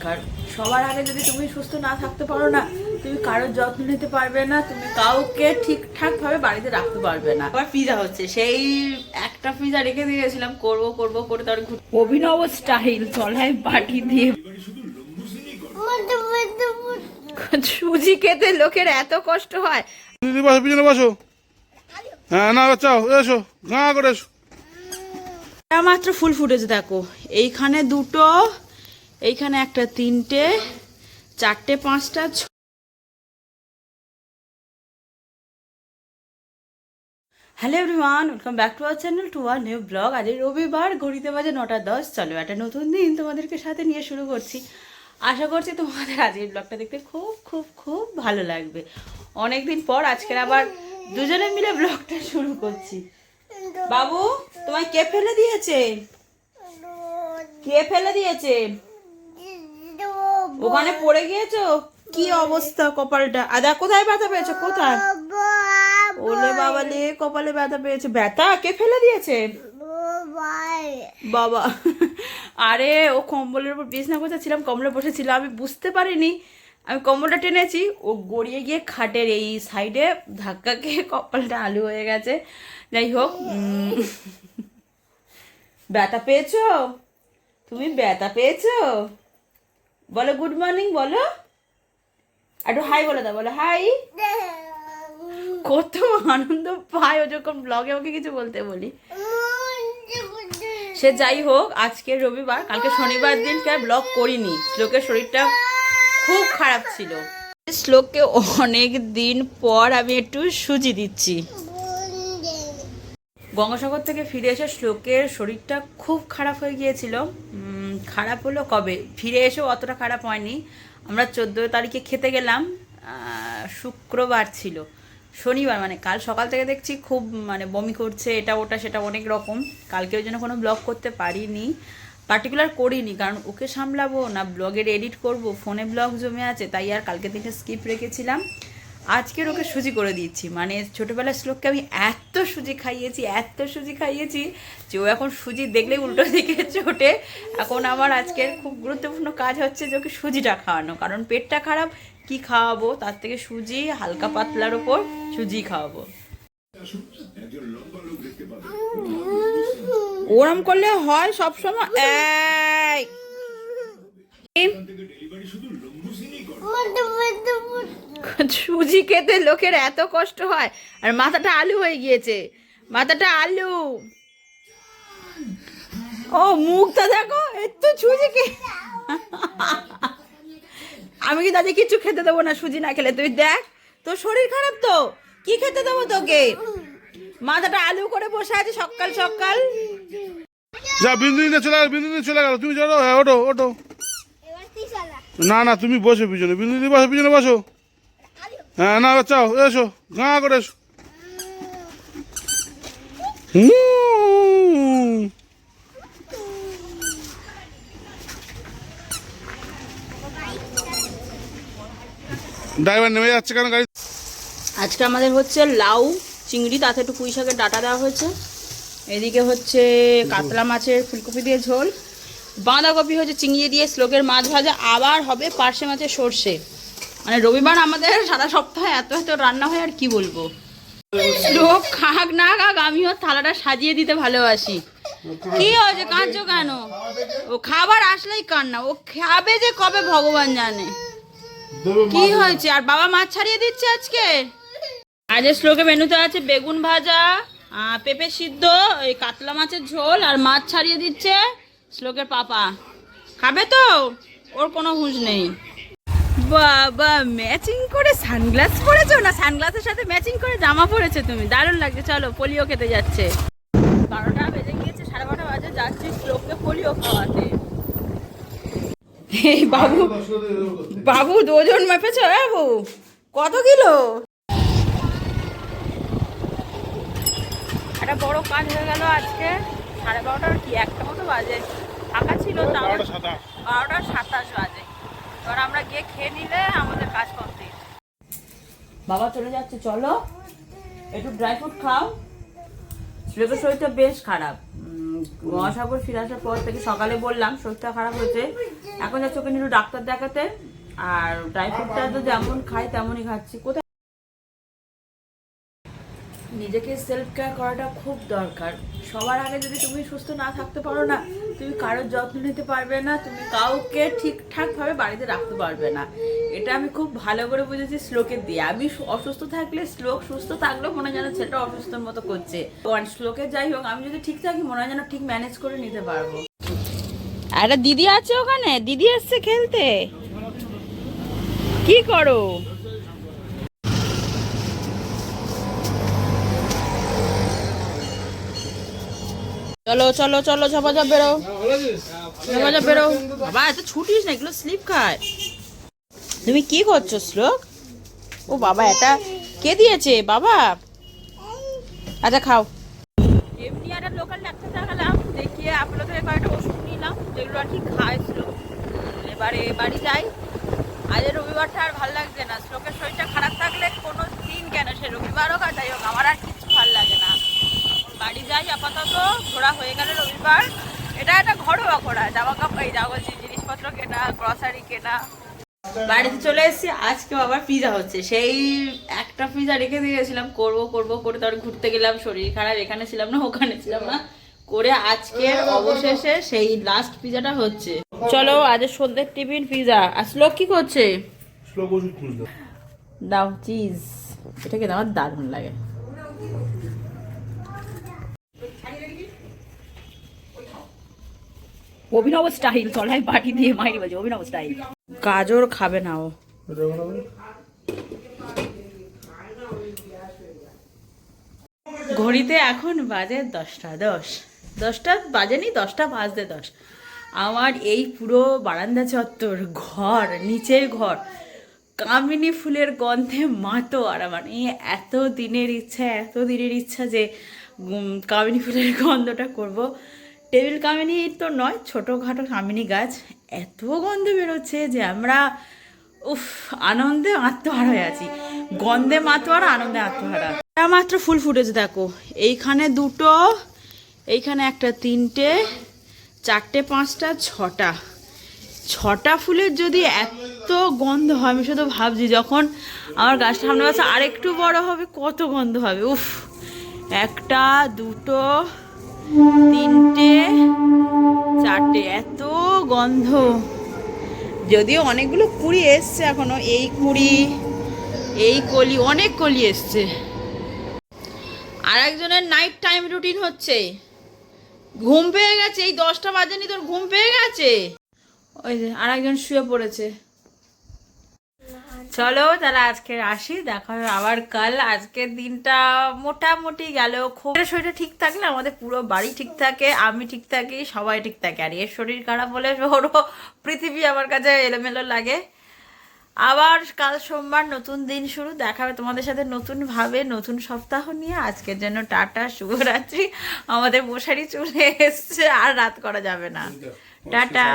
দরকার। সবার আগে যদি তুমি সুস্থ না থাকতে পারো না তুমি কারোর যত্ন নিতে পারবে না তুমি কাউকে ঠিকঠাক ভাবে বাড়িতে রাখতে পারবে না। আবার পিজা হচ্ছে সেই একটা পিজা রেখে দিয়েছিলাম করব করব করে তার অভিনব স্টাইল তলায় বাটি দিয়ে। সুজি খেতে লোকের এত কষ্ট হয়। দিদি বসো পিছনে বসো। হ্যাঁ না চাও এসো গা করে এসো। মাত্র ফুল ফুটেছে দেখো। এইখানে দুটো এইখানে একটা তিনটে, চারটে, পাঁচটা hello everyone welcome back to our channel to our new blog আজ রবিবার ঘড়িতে বাজে নটা দশ। চলো, একটা নতুন দিন তোমাদেরকে সাথে নিয়ে শুরু করছি। আশা করছি তোমাদের আজকের ব্লগটা দেখতে খুব খুব খুব ভালো লাগবে। অনেক দিন পর আজকের আবার দুজনে মিলে ব্লগটা শুরু করছি। বাবু, তোমায় কে ফেলে দিয়েছে? কে ফেলে দিয়েছে? ওখানে পড়ে গিয়েছো? কি অবস্থা কপালটা? আদা কোথায় ব্যথা পেয়েছ? কোথায়? ওলে বাবা লে কপালে ব্যথা পেয়েছে। ব্যথা? কে ফেলে দিয়েছে? বাবা। আরে ও কম্বলের উপর বিছনা ছিলাম কম্বলে বসেছিল আমি বুঝতে পারিনি। আমি কম্বলটা টেনেছি ও গড়িয়ে গিয়ে খাটের এই সাইডে ধাক্কা খেয়ে কপালটা আলু হয়ে গেছে। যাই হোক ব্যথা পেয়েছ? তুমি ব্যথা পেয়েছ? বলো গুড মর্নিং বলো। একটু হাই বলে দাও, বলো হাই কত আনন্দ পায় ও যখন ব্লগে ওকে কিছু বলতে বলি। সে যাই হোক, আজকে রবিবার, কালকে শনিবার দিন দিনকে ব্লগ করিনি। শ্লোকের শরীরটা খুব খারাপ ছিল। শ্লোককে অনেক দিন পর আমি একটু সুজি দিচ্ছি। গঙ্গাসাগর থেকে ফিরে এসে শ্লোকের শরীরটা খুব খারাপ হয়ে গিয়েছিল। খারাপ হলো কবে? ফিরে এসেও অতটা খারাপ হয়নি। আমরা চোদ্দ তারিখে খেতে গেলাম শুক্রবার ছিল। শনিবার মানে কাল সকাল থেকে দেখছি খুব মানে বমি করছে, এটা ওটা সেটা অনেক রকম। কালকে ওই জন্য কোনো ব্লগ করতে পারিনি পার্টিকুলার করিনি, কারণ ওকে সামলাবো না, ব্লগের এডিট করব, ফোনে ব্লগ জমে আছে, তাই আর কালকে দিনটা স্কিপ রেখেছিলাম। আজকের ওকে সুজি করে দিচ্ছি। মানে ছোটোবেলার শ্লোককে আমি এত সুজি খাইয়েছি, এত সুজি খাইয়েছি যে ও এখন সুজি দেখলে উল্টো দিকে চোটে। এখন আমার আজকের খুব গুরুত্বপূর্ণ কাজ হচ্ছে যে ওকে সুজিটা খাওয়ানো। কারণ পেটটা খারাপ, কি খাওয়াবো? তার থেকে সুজি, হালকা পাতলার ওপর সুজি খাওয়াবো। ওরম করলে হয় সবসময়। এই! সুজি খেতে লোকের এত কষ্ট হয়। আর মাথাটা আলু হয়ে গিয়েছে। মাথাটা আলু। ও মুখটা দেখো একটু সুজি কে আমি কি তাদের কিছু খেতে দেবো না সুজি না খেলে। তুই দেখ তোর শরীর খারাপ তো? কি খেতে দেবো তোকে? মাথাটা আলু করে বসে আছে সকাল সকাল। যা বিন্দু নিয়ে চলে গেল বিন্দু নিয়ে চলে গেল তুমি চলো হ্যাঁ ওটো ওটো না না তুমি বসো পিছনে। বিন্দু দিদি বসো পিছনে বসো। হ্যাঁ না চাও, এসো, গা করে এসো। ড্রাইভার নেমে যাচ্ছে কেন গাড়ি? আজকে আমাদের হচ্ছে লাউ, চিংড়ি তাতে একটু পুঁই শাকের ডাটা দেওয়া হয়েছে। এদিকে হচ্ছে কাতলা মাছের ফুলকপি দিয়ে ঝোল। বাঁধাকপি হচ্ছে চিংড়ি দিয়ে শ্লোকের মাছ ভাজা, আবার হবে পার্শে মাছের সর্ষে। মানে রবিবার আমাদের সারা সপ্তাহে এত এত রান্না হয় আর কি বলব? শ্লোক খাক না খাক, আমিও থালাটা সাজিয়ে দিতে ভালোবাসি। কি হয়েছে? কাঁদছো কেন? ও খাবার আসলেই কান্না। ও খাবে যে কবে, ভগবান জানে। কি হয়েছে? আর বাবা মাছ ছাড়িয়ে দিচ্ছে আজকে? আজের শ্লোকে মেনুতে আছে বেগুন ভাজা পেঁপে সিদ্ধ এই কাতলা মাছের ঝোল, আর মাছ ছাড়িয়ে দিচ্ছে শ্লোকের পাপা। খাবে তো? ওর কোনো হুঁশ নেই। বাবা ম্যাচিং করে সানগ্লাস পরেছো না? সানগ্লাসের সাথে ম্যাচিং করে জামা পরেছো তুমি? দারুণ লাগছে। চলো পোলিও খেতে যাচ্ছে। বারোটা বেজে গিয়েছে সাড়ে বারোটা বাজে যাচ্ছি শ্লোককে পোলিও খাওয়াতে। এই বাবু বাবু দুজন মেপেছো? বাবু। কত কিলো? একটা বড় কাজ হয়ে গেল আজকে। সাড়ে বারোটার কি? একটা মতো বাজে। ফাঁকা ছিল তাও বারোটা সাতাশ বাজে। এবার আমরা গিয়ে খেয়ে নিলে আমাদের কাজ কমপ্লিট বাবা চলে যাচ্ছে, চলো। একটু ড্রাই ফ্রুট খাও। শ্লোকের শরীরটা বেশ খারাপ। মহাসাগর ফিরে আসার পর থেকে সকালে বললাম, শরীরটা খারাপ হয়েছে। এখন যাচ্ছি ওখানে একটু ডাক্তার দেখাতে। আর ড্রাই ফ্রুটটা তো যেমন খাই, তেমনই খাচ্ছি। কোথায়? নিজেকে সেলফ কেয়ার করাটা খুব দরকার। সবার আগে যদি তুমি সুস্থ না থাকতে পারো না তুমি কারোর যত্ন নিতে পারবে না, তুমি কাউকে ঠিকঠাক ভাবে বাড়িতে রাখতে পারবে না। এটা আমি খুব ভালো করে বুঝেছি শ্লোকের দিয়ে। আমি অসুস্থ থাকলে শ্লোক সুস্থ থাকলেও মনে যেন ছেলেটা অসুস্থর মতো করছে। আর শ্লোকের যাই হোক, আমি যদি ঠিক থাকি, মনে যেন ঠিক ম্যানেজ করে নিতে পারব। একটা দিদি আছে ওখানে? দিদি এসছে খেলতে। কি করো? চলো চলো চলো ঝপা ঝপ বেরো। ঝপা ঝপ বেরো। বাবা এত ছুটিস না এগুলো স্লিপ খায়। তুমি কি করছ শ্লোক? ও বাবা এটা কে দিয়েছে? বাবা। আচ্ছা খাও। এমনি একটা লোকাল ডাক্তার দেখালাম দেখিয়ে আপনার থেকে কয়েকটা ওষুধ নিলাম যেগুলো আর কি খাইছিল এবারে বাড়ি যাই। আজ রবিবারটা আর ভালো লাগছে না। শ্লোকের শরীরটা খারাপ থাকলে কোনো দিন কেন সে রবিবার হোক আর যাই হোক আমার আর কিছু ভালো লাগে না বাড়ি যাই আপাতত ঘোরা হয়ে গেল রবিবার। এটা একটা ঘরোয়া ঘোরা জামা কাপড় এই যা জিনিসপত্র কেনা গ্রসারি কেনা। বাড়িতে চলে এসেছি আজকে আবার পিজা হচ্ছে। সেই একটা পিজা রেখে দিয়েছিলাম করব করব করে তারপর ঘুরতে গেলাম শরীর খারাপ এখানে ছিলাম না ওখানে ছিলাম না। করে আজকের অবশেষে সেই লাস্ট পিজাটা হচ্ছে। চলো আজ সন্ধ্যের টিফিন পিজা আর শ্লোক কি করছে? দাও চিজ এটাকে খেতে আমার দারুণ লাগে। অভিনব স্টাইল চলাই বাটি দিয়ে মাইরি বলছে অভিনব স্টাইল। গাজর খাবে না ও। ঘড়িতে এখন বাজে দশটা, দশ। দশটা বাজেনি, দশটা বাজতে দশ। আমার এই পুরো বারান্দা চত্বর ঘর, নিচের ঘর, কামিনী ফুলের গন্ধে মাতো আর আমার এই এত দিনের ইচ্ছা, এত দিনের ইচ্ছা যে কামিনী ফুলের গন্ধটা করব। টেবিল কামিনি তো নয়, ছোটোখাটো কামিনী গাছ। এত গন্ধ বেরোচ্ছে যে আমরা, উফ, আনন্দে আত্মহারা হয়ে আছি। গন্ধে মাতোয়ারা, আনন্দে আত্মহারা। মাত্র ফুল ফুটেছে, দেখো। এইখানে দুটো, এইখানে একটা তিনটে, চারটে, পাঁচটা, ছটা। ছটা ফুলের যদি এত গন্ধ হয়, আমি শুধু ভাবছি যখন আমার গাছটা সামনে গাছ আরেকটু বড় হবে, কত গন্ধ হবে। উফ, একটা, দুটো তিনটে, চারটে, এত গন্ধ। যদিও অনেকগুলো কুড়ি এসছে এখনও, এই কুড়ি, এই কলি, অনেক কলি এসছে। আর একজনের নাইট টাইম রুটিন হচ্ছে। ঘুম পেয়ে গেছে, এই দশটা বাজেনি, তোর ঘুম পেয়ে গেছে? ওই যে আর একজন শুয়ে পড়েছে। চলো তাহলে আজকে আসি দেখা হবে আবার কাল। আজকের দিনটা মোটামুটি গেল খুব শরীরটা ঠিক থাকলে আমাদের পুরো বাড়ি ঠিক থাকে আমি ঠিক থাকি সবাই ঠিক থাকে। আর এর শরীর খারাপ হলে ওরও পৃথিবী আমার কাছে এলোমেলো লাগে। আবার কাল সোমবার নতুন দিন শুরু দেখা হবে তোমাদের সাথে নতুন ভাবে নতুন সপ্তাহ নিয়ে। আজকের জন্য টাটা শুভরাত্রি। আমাদের মশারি চলে এসছে আর রাত করা যাবে না। টাটা।